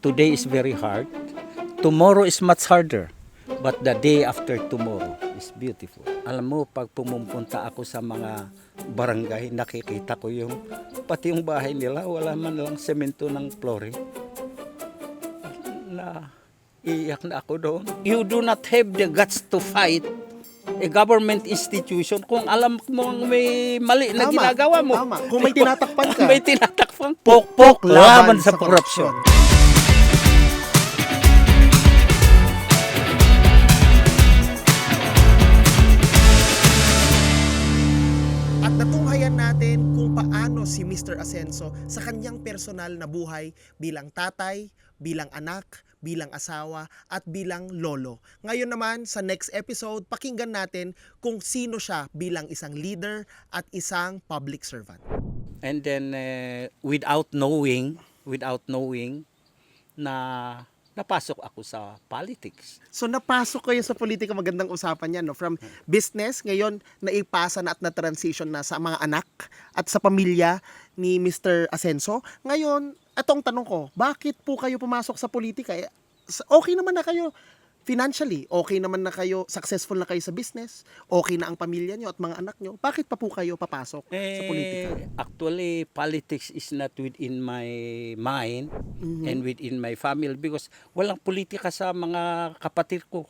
today is very hard. Tomorrow is much harder. But the day after tomorrow is beautiful. Alam mo, pag pumupunta ako sa mga barangay, nakikita ko yung, pati yung bahay nila, wala man lang semento ng flooring. Na, iyak na ako doon. You do not have the guts to fight a government institution kung alam mo may mali na Tama, ginagawa mo. tama. Kung may tinatakpan ka. may tinatakpan. Pokpok laban sa korupsyon. Asenso sa kanyang personal na buhay bilang tatay, bilang anak, bilang asawa, at bilang lolo. Ngayon naman, sa next episode, pakinggan natin kung sino siya bilang isang leader at isang public servant. And then uh, without knowing, without knowing na napasok ako sa politics. So napasok kayo sa politika, magandang usapan yan. No? From business, ngayon naipasa na at na-transition na sa mga anak at sa pamilya ni Mr. Asenso. Ngayon, etong tanong ko, bakit po kayo pumasok sa politika? Eh, Okay naman na kayo financially, okay naman na kayo, successful na kayo sa business, okay na ang pamilya nyo at mga anak nyo. Bakit pa po kayo papasok sa politika? Eh, actually, politics is not within my mind Mhm. and within my family because walang politika sa mga kapatid ko.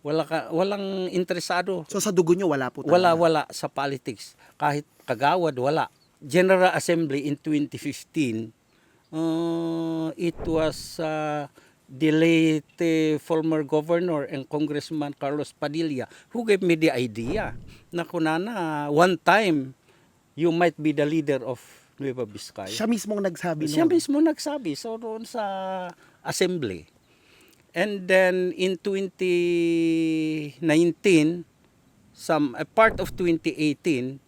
Wala ka, walang interesado. So sa dugo nyo, wala po Wala, talaga. wala sa politics. Kahit kagawad, wala. General Assembly in 2015, uh, it was uh, the late uh, former governor and Congressman Carlos Padilla who gave me the idea na kunana, one time, you might be the leader of Nueva Vizcaya. Siya mismong nagsabi Siya nun. mismo nagsabi. So, doon sa assembly. And then, in 2019, some, a part of 2018,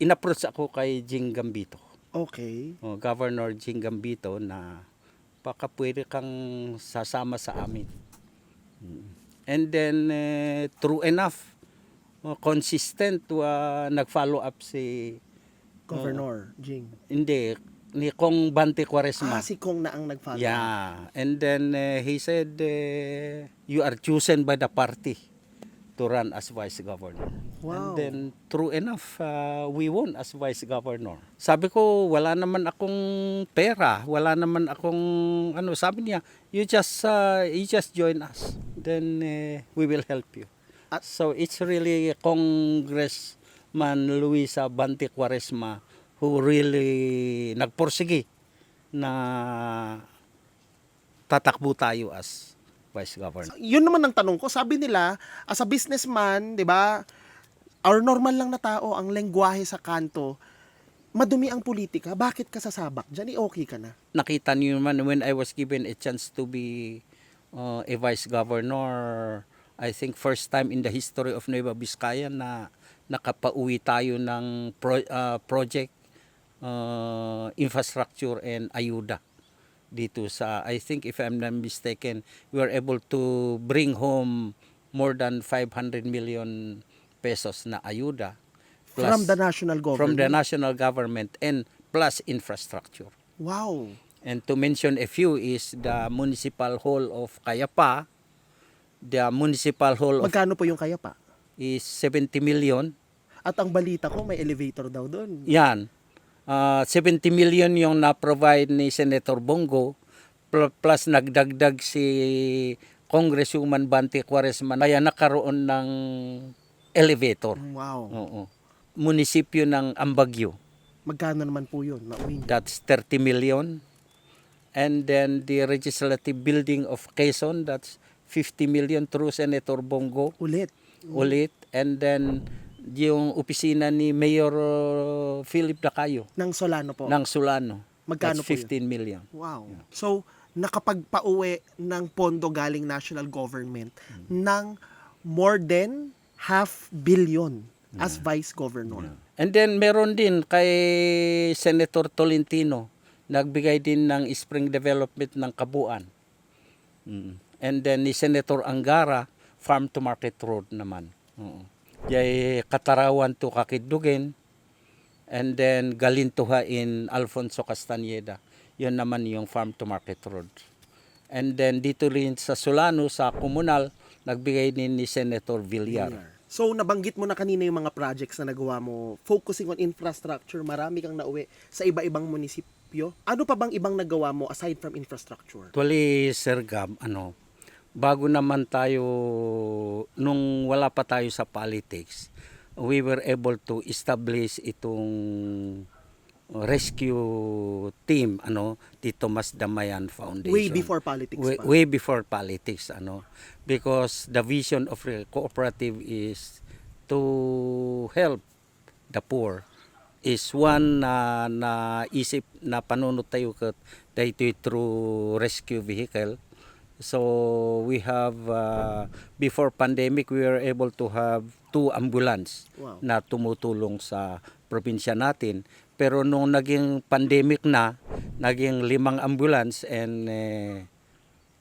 in-approach ako kay Jing Gambito. Okay. o, Governor Jing Gambito na baka pwede kang sasama sa amin. And then, eh, true enough, uh, consistent, uh, nag-follow up si, Governor Jing. hindi, ni Kong Bante Quaresma. Ah, si Kong na ang nag-follow. Yeah, and then uh, he said, uh, you are chosen by the party to run as vice governor. Wow. And then, true enough, uh, we won as vice governor. Sabi ko, wala naman akong pera, wala naman akong, ano, sabi niya, you just, uh, you just join us. Then, uh, we will help you. At- so, it's really Congressman Luisa Bante Quaresma who really nagporsige na tatakbo tayo as vice governor. yun naman ang tanong ko. Sabi nila, as a businessman, di ba, our normal lang na tao, ang lengguwahe sa kanto, madumi ang politika, bakit ka sasabak dyan? Eh, okay ka na. nakita niyo naman when I was given a chance to be uh, a vice governor, I think first time in the history of Nueva Vizcaya na nakapauwi tayo ng pro- uh, project uh, infrastructure and ayuda dito sa I think if I'm not mistaken we were able to bring home more than 500 million pesos na ayuda From the national government. from the national government and plus infrastructure. Wow. And to mention a few is the Municipal Hall of Kayapa. The Municipal Hall of Magkano po yung kaya pa? is 70 million. At ang balita ko, may elevator daw doon. Yan. Ah, 70 million yung na-provide ni Senator Bongo pl- plus nagdagdag si Congresswoman Bante Quaresma kaya nakaroon ng elevator. Wow. Oo. Munisipyo ng Ambagyo. Magkano naman po yun? Nauwi. that's 30 million. And then the legislative building of Quezon, that's 50 million through Senator Bongo Ulit. ulit. And then yung opisina ni Mayor uh, Philip Dacayo Ng Solano po. ng Solano. Magkano that's po yun? 15 million. Wow. So, nakapagpauwi ng pondo galing national government ng more than half billion as vice governor. And then meron din kay Senator Tolentino, nagbigay din ng spring development ng Kabuan. Mm. And then ni Senator Angara, farm to market road naman. Oo. Jay Katarawan to Kakidugin. And then Galintuha in Alfonso Castañeda. yun naman yung farm to market road. And then dito rin sa Solano, sa komunal, nagbigay din ni Senator Villar. So, nabanggit mo na kanina yung mga projects na nagawa mo, focusing on infrastructure, marami kang nauwi sa iba-ibang munisipyo. Ano pa bang ibang nagawa mo aside from infrastructure? Actually, Sir Gab, ano, bago naman tayo, nung wala pa tayo sa politics, we were able to establish itong rescue team, ano, the Thomas Damayan Foundation. Way before politics way, pa. way before politics ano because the vision of the cooperative is to help the poor is one na na isip na panunot tayo kat dahito through rescue vehicle so we have uh, before pandemic we were able to have two ambulance Wow. na tumutulong sa probinsya natin. Pero nung naging pandemic na, naging limang ambulance and eh,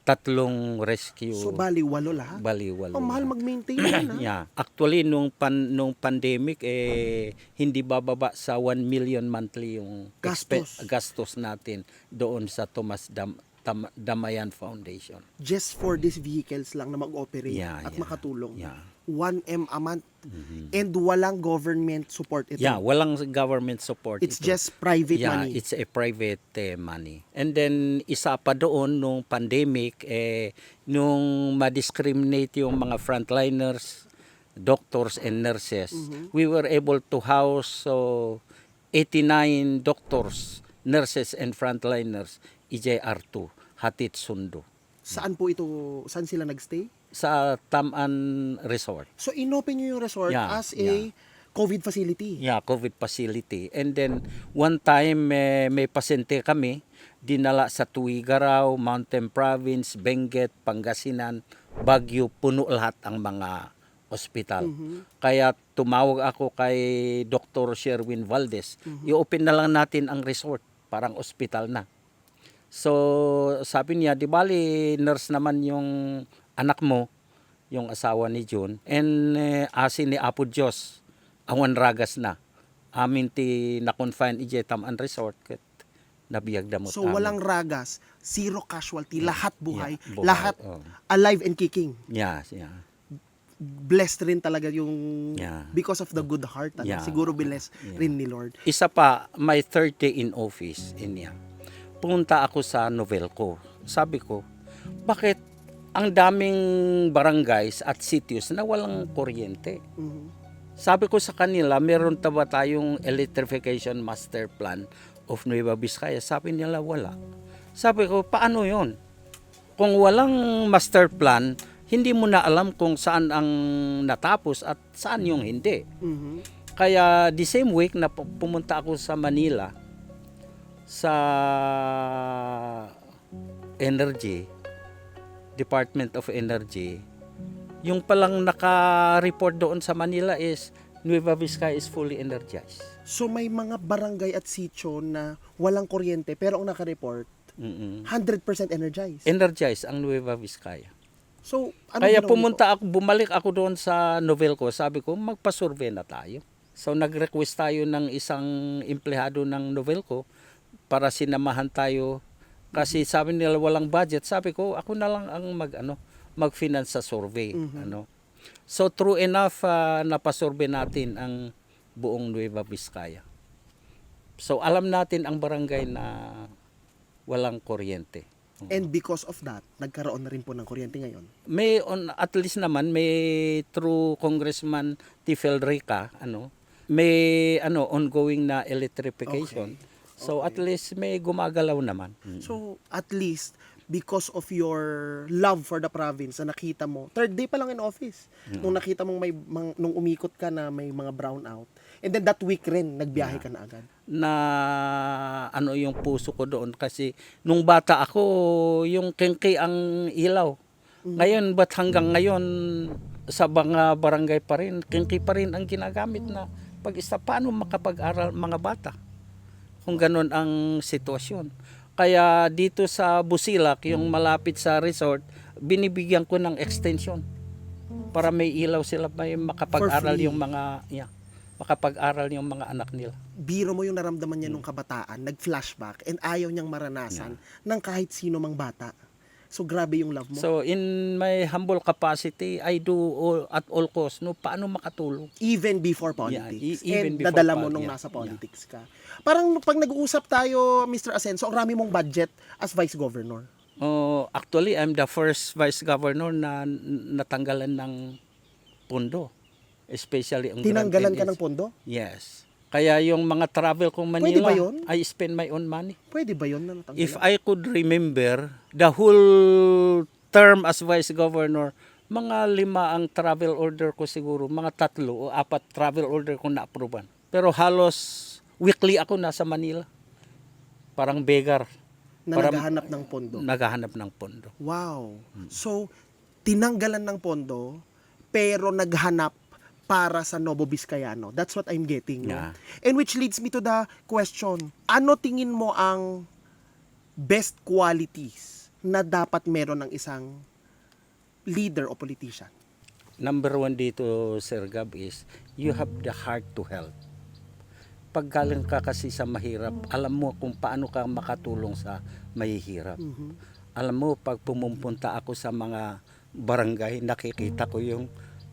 tatlong rescue. So, bali, walo lahat. baliwalo. Ang mahal mag-maintain yan, ha? yeah. Actually, nung, pan, nung pandemic, eh, hindi bababa sa 1 million monthly yung Gastos. gastos natin doon sa Thomas Dam, Tam- Damayan Foundation. Just for these vehicles lang na mag-operate Yeah, at yeah, makatulong. yeah. 1M a month. And walang government support ito. Yeah, walang government support. It's ito. just private yeah, money. it's a private eh, money. And then isa pa doon nung pandemic eh nung ma-discriminate yung mga frontliners, doctors and nurses, Mm-hmm. we were able to house so 89 doctors, nurses and frontliners EJR2 Hatid Sundo Saan po ito, saan sila nagstay? sa Taman Resort. So, inopen nyo yung resort Yeah, as a yeah. COVID facility. Yeah, COVID facility. And then one time eh, may pasyente kami dinala sa Tuigaraw, Mountain Province, Benguet, Pangasinan, Baguio, puno lahat ang mga ospital. Kaya tumawag ako kay Dr. Sherwin Valdez. I-open na lang natin ang resort, parang ospital na. So, sabi niya, di bali, nurse naman yung anak mo, yung asawa ni June. And eh, asin ni Apo Diyos, awan ragas na. Amin ti na-confine ije taman resort ket nabiyag damot So, amin. walang ragas, zero casualty, lahat buhay, Yeah, buhay, lahat oh. alive and kicking. Yeah, yeah. Blessed rin talaga yung Yeah. because of the good heart. Ano? Yeah. Siguro blessed Yeah. rin ni Lord. Isa pa, my third day in office in niya. Pumunta ako sa Novelco. Sabi ko, bakit ang daming barangays at sitios na walang kuryente? Mhm. Sabi ko sa kanila, meron ta ba tayong electrification master plan of Nueva Vizcaya? Sabi nila, wala. Sabi ko, paano yon? Kung walang master plan, hindi mo na alam kung saan ang natapos at saan yung hindi. Mhm. Kaya the same week na pu- pumunta ako sa Manila sa Energy, Department of Energy, yung palang naka-report doon sa Manila is Nueva Vizcaya is fully energized. So, may mga barangay at sitio na walang kuryente pero ang naka-report, Mm-mm. 100% energized. Energized ang Nueva Vizcaya. So, ano Kaya pumunta ako, bumalik ako doon sa Novelco, sabi ko, magpa-survey na tayo. So nag-request tayo ng isang empleyado ng Novelco para sinamahan tayo kasi sabi nila walang budget. Sabi ko, ako na lang ang mag ano, mag-finance sa survey, ano. So true enough uh, napasurvey natin ang buong Nueva Vizcaya. So alam natin ang barangay na walang kuryente. And because of that, nagkaroon na rin po ng kuryente ngayon. may on at least naman may through Congressman Tifel Rica ano may ano ongoing na electrification. So at least may gumagalaw naman. So, at least, because of your love for the province na nakita mo, third day pa lang in office, nung nakita mong may, mang- nung umikot ka na may mga brownout, and then that week rin, nagbiyahe ka na agad. na ano yung puso ko doon? Kasi nung bata ako yung kengki ang ilaw. Ngayon ba't hanggang ngayon sa mga barangay pa rin kengki pa rin ang ginagamit na pag isa paano makapag-aral mga bata kung ganun ang sitwasyon. Kaya dito sa Busilak, yung malapit sa resort, binibigyan ko ng extension para may ilaw sila may makapag-aral yung mga yeah, makapag-aral yung mga anak nila. Biro mo yung naramdaman niya nung kabataan, nag-flashback, and ayaw niyang maranasan ng kahit sino mang bata. So, grabe yung love mo. So in my humble capacity, I do all, at all costs no paano makatulong. even before Yeah, politics. e- even and before nadala mo nung yeah, nasa yeah. politics ka. Parang pag nag-uusap tayo, Mr. Asenso, ang rami mong budget as vice governor. Oh, actually, I'm the first vice governor na natanggalan ng pondo. Especially ang Tinanggalan ka ng pondo? Yes. Kaya yung mga travel kong Manila, Pwede ba yun? I spend my own money. Pwede ba yun na natanggalan? If I could remember, the whole term as vice governor, mga lima ang travel order ko siguro, mga tatlo o apat travel order ko na-approvean. Pero halos weekly ako nasa Manila. Parang beggar. na Para- naghahanap ng pondo. Naghahanap ng pondo. Wow. Hmm. So, tinanggalan ng pondo, pero naghanap para sa Novo Vizcayano. That's what I'm getting. Yeah. And which leads me to the question, ano tingin mo ang best qualities na dapat meron ng isang leader o politician? Number one dito, Sir Gab, is you have the heart to help. Pag galing ka kasi sa mahirap, alam mo kung paano ka makatulong sa mahihirap. Mhm. Alam mo, pag pumupunta ako sa mga barangay, nakikita ko yung,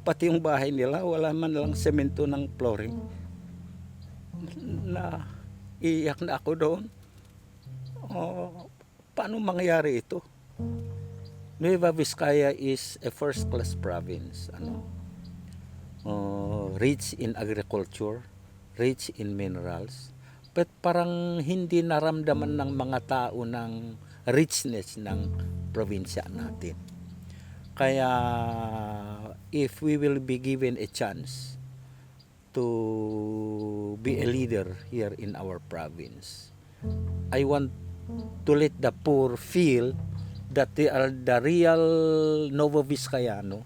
pati yung bahay nila, wala man lang semento ng flooring. Na iyak na ako doon. Oh, paano mangyayari ito? Nueva Vizcaya is a first class province ano uh, rich in agriculture rich in minerals but parang hindi naramdaman ng mga tao ng richness ng probinsya natin kaya if we will be given a chance to be a leader here in our province I want to let the poor feel that they are the real Novo Vizcayano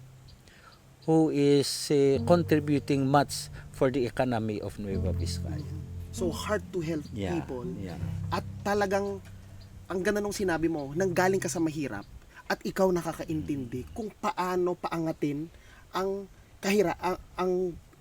who is eh, contributing much for the economy of Nueva Vizcaya. So, hard to help Yeah, people. yeah. At talagang, ang ganda nung sinabi mo, nang galing ka sa mahirap, at ikaw nakakaintindi kung paano paangatin ang kahira, ang, ang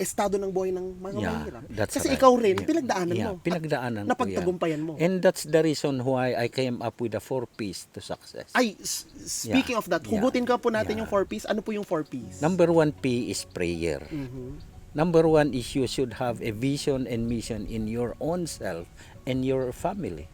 estado ng buhay ng mga Yeah, mahirap. Kasi right. ikaw rin, Yeah. pinagdaanan Yeah, mo. Pinagdaanan napagtagumpayan mo. And that's the reason why I came up with the four P's to success. Ay, speaking Yeah, of that, yeah, hugutin ka po natin yeah. yung 4 P's. Ano po yung 4 P's? Number one P is prayer. Mhm. Number one is you should have a vision and mission in your own self and your family.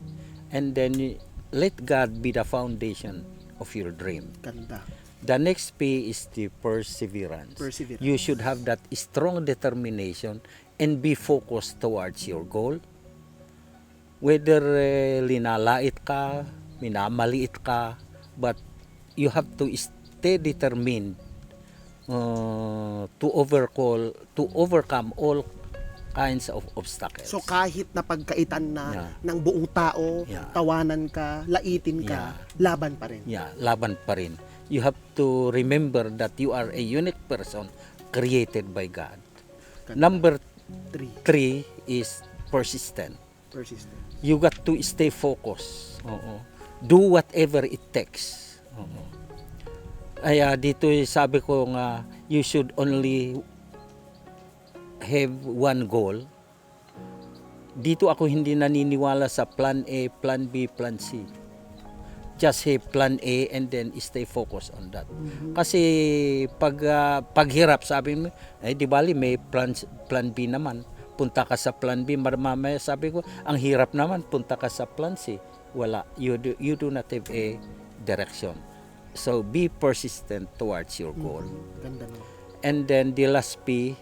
And then let God be the foundation of your dream. Ganda. The next P is the perseverance. Perseverance. You should have that strong determination and be focused towards your goal. Whether eh, linalait ka, minamaliit ka, but you have to stay determined uh, to overcall to overcome all kinds of obstacles. So kahit na pagkaitan na Yeah. ng buong tao, Yeah. tawanan ka, laitin ka, laban pa rin. yeah, laban pa rin. You have to remember that you are a unique person created by God. Ganda. Number 3. three is persistent. Persistent. You got to stay focused. Oo. Do whatever it takes. Oo. Kaya dito sabi ko nga, you should only have one goal. Dito ako hindi naniniwala sa plan A, plan B, plan C. Just have plan A and then stay focused on that. Kasi pag ah, paghirap sabi mo, eh di bali may plan plan B naman. Punta ka sa plan B, mamaya sabi ko, ang hirap naman, punta ka sa plan C. Wala, you do, you do not have a direction. So be persistent towards your goal. Ganda no. And then the last P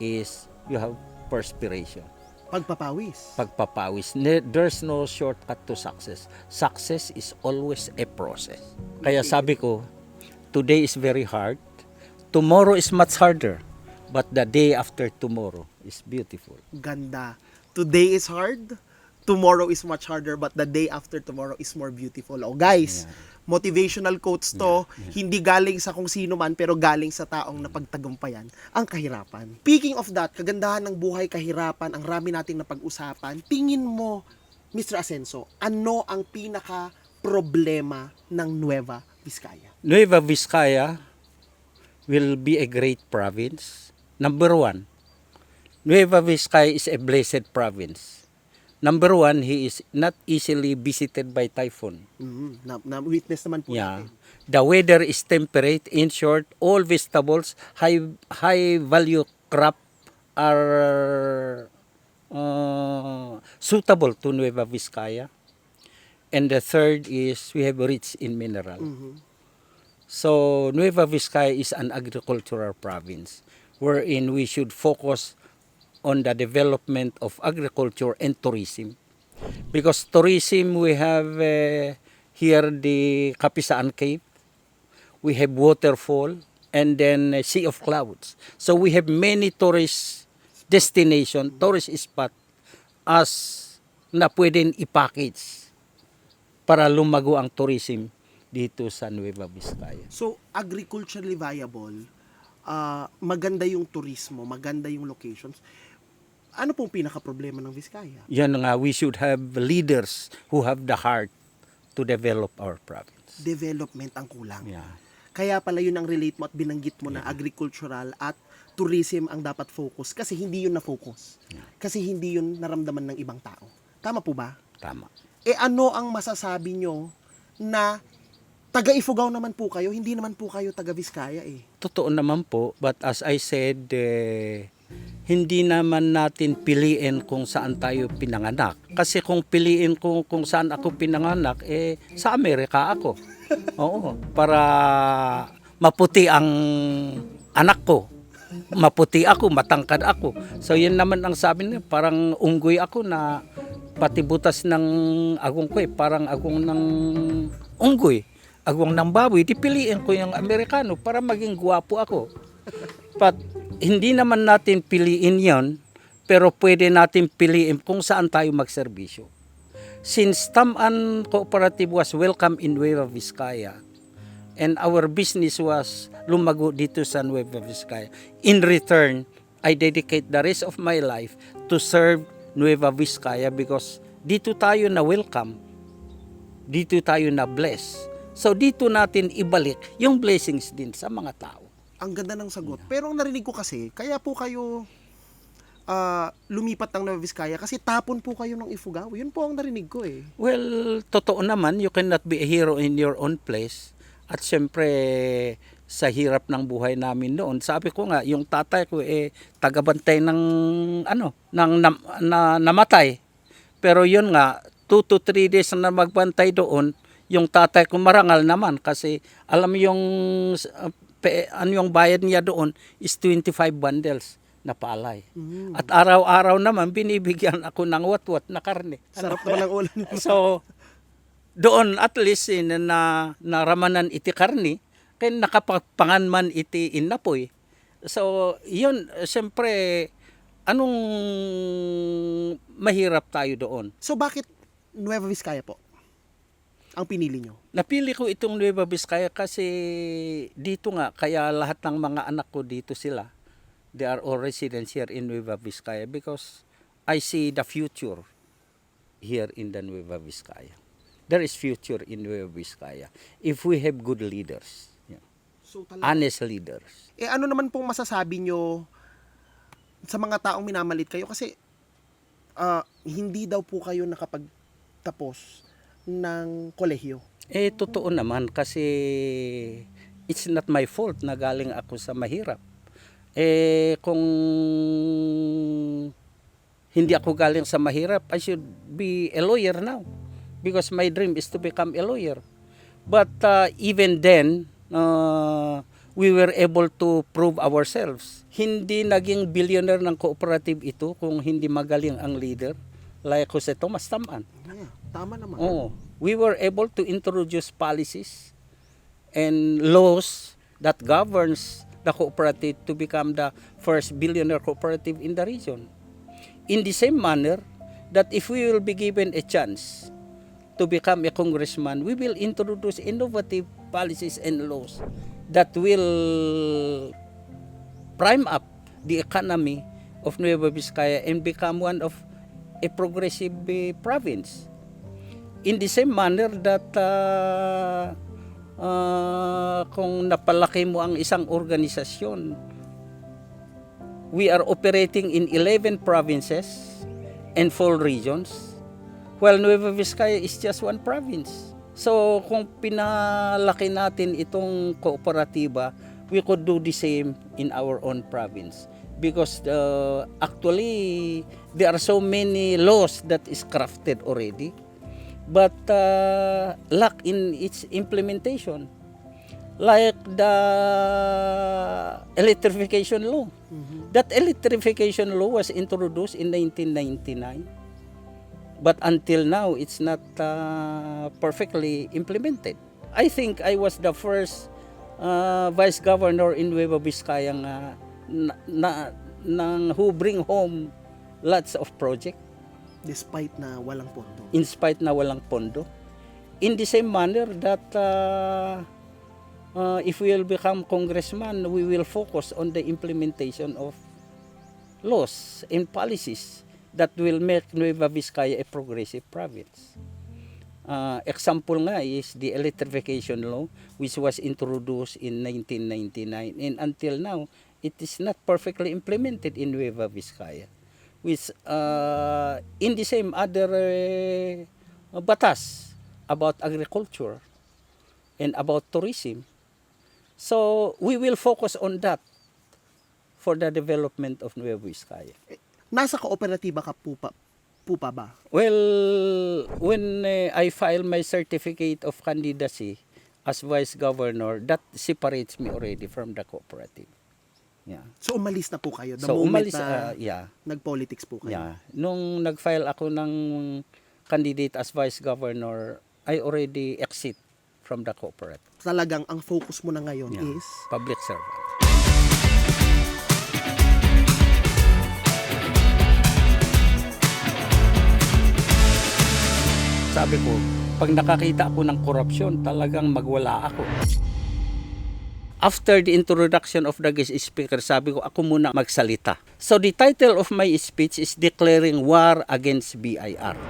is you have perspiration. Pagpapawis. Pagpapawis. There's no shortcut to success. Success is always a process. Kaya sabi ko, today is very hard. Tomorrow is much harder. But the day after tomorrow is beautiful. Ganda. Today is hard, tomorrow is much harder, but the day after tomorrow is more beautiful. Oh, guys, motivational quotes to, hindi galing sa kung sino man, pero galing sa taong napagtagumpayan ang kahirapan. Speaking of that, kagandahan ng buhay, kahirapan, ang rami nating napag-usapan, tingin mo, Mr. Asenso, ano ang pinaka problema ng Nueva Vizcaya? Nueva Vizcaya will be a great province. Number one, Nueva Vizcaya is a blessed province. Number one, he is not easily visited by typhoon. Mhm. Na, na witness naman po Yeah. natin. The weather is temperate. In short, all vegetables, high high value crop are uh, suitable to Nueva Vizcaya. And the third is we have rich in mineral. Mhm. So Nueva Vizcaya is an agricultural province wherein we should focus on the development of agriculture and tourism. Because tourism, we have uh, here the Kapisaan Cave, we have waterfall, and then uh, Sea of Clouds. So we have many tourist destination, tourist spot as na pwedeng i-package para lumago ang tourism dito sa Nueva Vizcaya. So, agriculturally viable, ah, maganda yung turismo, maganda yung locations. Ano pong pinaka-problema ng Vizcaya? Yan nga, we should have leaders who have the heart to develop our province. Development ang kulang. Yeah. Kaya pala yun ang relate mo at binanggit mo na agricultural at tourism ang dapat focus kasi hindi yun na-focus. Kasi hindi yun naramdaman ng ibang tao. Tama po ba? Tama. E ano ang masasabi nyo na taga Ifugao naman po kayo, hindi naman po kayo taga Vizcaya eh. Totoo naman po, but as I said, eh, hindi naman natin piliin kung saan tayo pinanganak. Kasi kung piliin ko kung saan ako pinanganak, eh, sa Amerika ako. Oo, para maputi ang anak ko. Maputi ako, matangkad ako. So yun naman ang sabi niya, parang unggoy ako na pati butas ng agong ko eh, parang agong ng unggoy. Agong ng baboy, di piliin ko yung Amerikano para maging guwapo ako. But hindi naman natin piliin yon pero pwede natin piliin kung saan tayo magserbisyo. Since Taman Cooperative was welcome in Nueva Vizcaya, and our business was lumago dito sa Nueva Vizcaya, in return, I dedicate the rest of my life to serve Nueva Vizcaya because dito tayo na welcome, dito tayo na bless. So dito natin ibalik yung blessings din sa mga tao. Ang ganda ng sagot. Pero ang narinig ko kasi, kaya po kayo ah, lumipat ng Nueva Vizcaya kasi tapon po kayo ng Ifugao. Yun po ang narinig ko eh. Well, totoo naman, you cannot be a hero in your own place. At syempre, sa hirap ng buhay namin noon, sabi ko nga, yung tatay ko eh, tagabantay ng, ano, ng nam- na, namatay. Pero yun nga, 2 to 3 days na magbantay doon, yung tatay ko marangal naman kasi alam yung uh, pe, ano yung bayad niya doon is 25 bundles na palay. At araw-araw naman binibigyan ako ng wat-wat na karne. Sarap naman ang ulan. So, doon at least eh, na, na naramanan iti karni, kaya nakapagpangan man iti inapoy. So, yun, siyempre, anong mahirap tayo doon? so bakit Nueva Vizcaya po? Ang pinili nyo? Napili ko itong Nueva Vizcaya kasi dito nga, kaya lahat ng mga anak ko dito sila. They are all residents here in Nueva Vizcaya because I see the future here in the Nueva Vizcaya. There is future in Nueva Vizcaya if we have good leaders, yeah, So honest leaders. Eh ano naman pong masasabi nyo sa mga taong minamalit kayo? Kasi ah, hindi daw po kayo nakapagtapos ng kolehiyo. Eh, totoo naman kasi it's not my fault na galing ako sa mahirap. Eh, kung hindi ako galing sa mahirap, I should be a lawyer now. Because my dream is to become a lawyer. But uh, even then, uh, we were able to prove ourselves. Hindi naging billionaire ng cooperative ito kung hindi magaling ang leader like Jose Tomas Taman. Tama naman. Oh, we were able to introduce policies and laws that governs the cooperative to become the first billionaire cooperative in the region. In the same manner that if we will be given a chance to become a congressman, we will introduce innovative policies and laws that will prime up the economy of Nueva Vizcaya and become one of a progressive eh, province in the same manner that uh, uh, kung napalaki mo ang isang organisasyon we are operating in 11 provinces and 4 regions, while Nueva Vizcaya is just one province. So kung pinalaki natin itong kooperatiba, we could do the same in our own province. Because uh, actually, there are so many laws that is crafted already, but uh, lack in its implementation. Like the electrification law. That electrification law was introduced in 1999. But until now, it's not uh, perfectly implemented. I think I was the first uh, vice governor in Nueva Vizcaya nga na, na, who bring home lots of project Despite na walang pondo. in spite na walang pondo. In the same manner that uh, uh, if we will become congressman, we will focus on the implementation of laws and policies that will make Nueva Vizcaya a progressive province. Uh, example nga is the electrification law which was introduced in 1999 and until now it is not perfectly implemented in Nueva Vizcaya with uh, in the same other uh, batas about agriculture and about tourism so we will focus on that for the development of Nueva Vizcaya Nasa kooperatiba ka po pa, po pa ba? Well, when uh, I file my certificate of candidacy as vice governor, that separates me already from the cooperative. Yeah. So umalis na po kayo the So moment umalis, na uh, yeah, nag-politics po kayo. yeah. Nung nag-file ako ng candidate as vice governor, I already exit from the cooperative. Talagang ang focus mo na ngayon Yeah. is Public servant. Sabi ko, pag nakakita ako ng korupsyon, talagang magwala ako. After the introduction of the guest speaker, sabi ko, ako muna magsalita. So the title of my speech is Declaring War Against BIR.